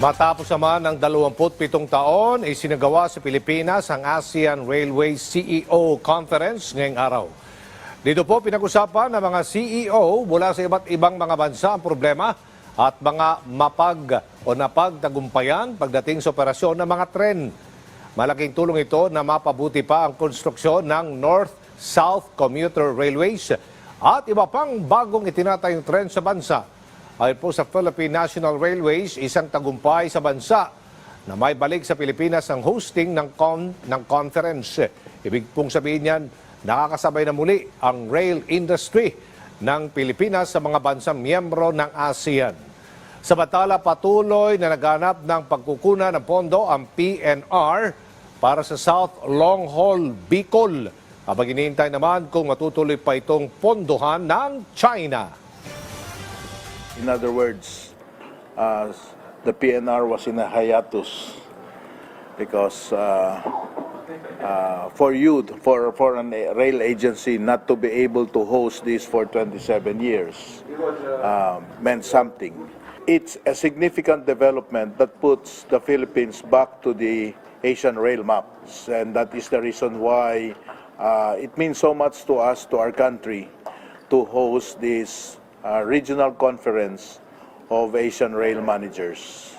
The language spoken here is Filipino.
Matapos naman ng 27 taon, ay sinagawa sa Pilipinas ang ASEAN Railway CEO Conference ngayong araw. Dito po pinag-usapan ng mga CEO mula sa iba't ibang mga bansa ang problema at mga mapag o napagtagumpayan pagdating sa operasyon ng mga tren. Malaking tulong ito na mapabuti pa ang konstruksyon ng North-South Commuter Railways at iba pang bagong itinatayong tren sa bansa. Ayon po sa Philippine National Railways, isang tagumpay sa bansa na may balik sa Pilipinas ang hosting ng, con- ng conference. Ibig pong sabihin yan, nakakasabay na muli ang rail industry ng Pilipinas sa mga bansang miyembro ng ASEAN. Sa batala patuloy na naganap ng pagkukuna ng pondo ang PNR para sa South Long Haul Bicol. Habang iniintay naman kung matutuloy pa itong pondohan ng China. In other words, uh, the PNR was in a hiatus because uh, uh, for you, for, for a rail agency not to be able to host this for 27 years uh, meant something. It's a significant development that puts the Philippines back to the Asian rail maps, and that is the reason why uh, it means so much to us, to our country, to host this uh, regional conference of Asian rail managers.